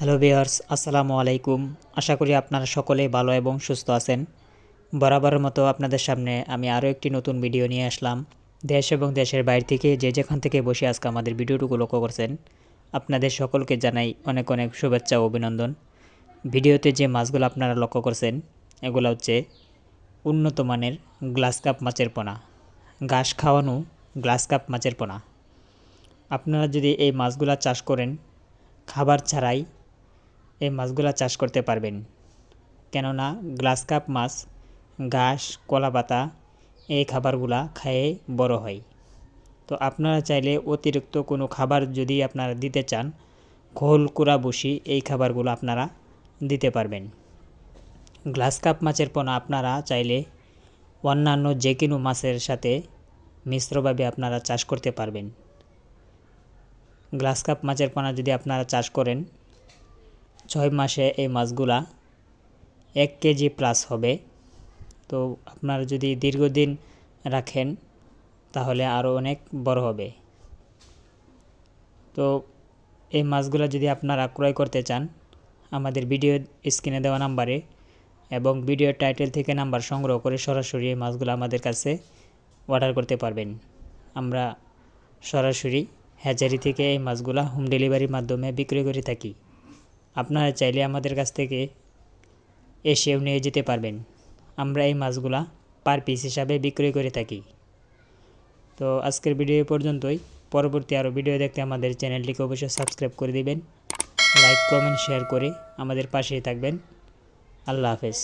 Hello viewers আসসালামু আলাইকুম। আশা করি আপনারা সকলে ভালো এবং সুস্থ আছেন। বরাবরের মতো আপনাদের সামনে আমি আরও একটি নতুন ভিডিও নিয়ে আসলাম। দেশ এবং দেশের বাইরে থেকে যে যেখান থেকে বসে আজকে আমাদের ভিডিওটুকু লক্ষ্য করছেন, আপনাদের সকলকে জানাই অনেক অনেক শুভেচ্ছা ও অভিনন্দন। ভিডিওতে যে মাছগুলো আপনারা লক্ষ্য করছেন, এগুলো হচ্ছে উন্নত মানের গ্লাস কাপ মাছের পোনা। ঘাস খাওয়ানো গ্লাস কাপ মাছের পোনা। আপনারা যদি এই মাছগুলা চাষ করেন, খাবার ছাড়াই এই মাছগুলা চাষ করতে পারবেন। কেননা গ্লাস কাপ মাছ, ঘাস, কলা পাতা এই খাবারগুলা খেয়ে বড় হয়। তো আপনারা চাইলে অতিরিক্ত কোনো খাবার যদি আপনারা দিতে চান খোল কুড়া, বসি এই খাবারগুলো আপনারা দিতে পারবেন। গ্লাস কাপ মাছের পোনা আপনারা চাইলে অন্যান্য যে কোনো মাছের সাথে মিশ্রভাবে আপনারা চাষ করতে পারবেন। গ্লাস কাপ মাছের পোনা যদি আপনারা চাষ করেন ছয় মাসে এই মাছগুলা এক কেজি প্লাস হবে। তো আপনার যদি দীর্ঘদিন রাখেন, তাহলে আরও অনেক বড় হবে। তো এই মাছগুলো যদি আপনারা ক্রয় করতে চান, আমাদের ভিডিও স্ক্রিনে দেওয়া নাম্বারে এবং ভিডিও টাইটেল থেকে নাম্বার সংগ্রহ করে সরাসরি এই মাছগুলো আমাদের কাছে অর্ডার করতে পারবেন। আমরা সরাসরি হ্যাচারি থেকে এই মাছগুলো হোম ডেলিভারির মাধ্যমে বিক্রি করে থাকি। আপনারা চাইলে আমাদের কাছ থেকে এসেও নিয়ে যেতে পারবেন। আমরা এই মাছগুলা পার পিস হিসাবে বিক্রয় করে থাকি। তো আজকের ভিডিও পর্যন্তই। পরবর্তী আরও ভিডিও দেখতে আমাদের চ্যানেলটিকে অবশ্যই সাবস্ক্রাইব করে দিবেন। লাইক, কমেন্ট শেয়ার করে আমাদের পাশেই থাকবেন। আল্লাহ হাফেজ।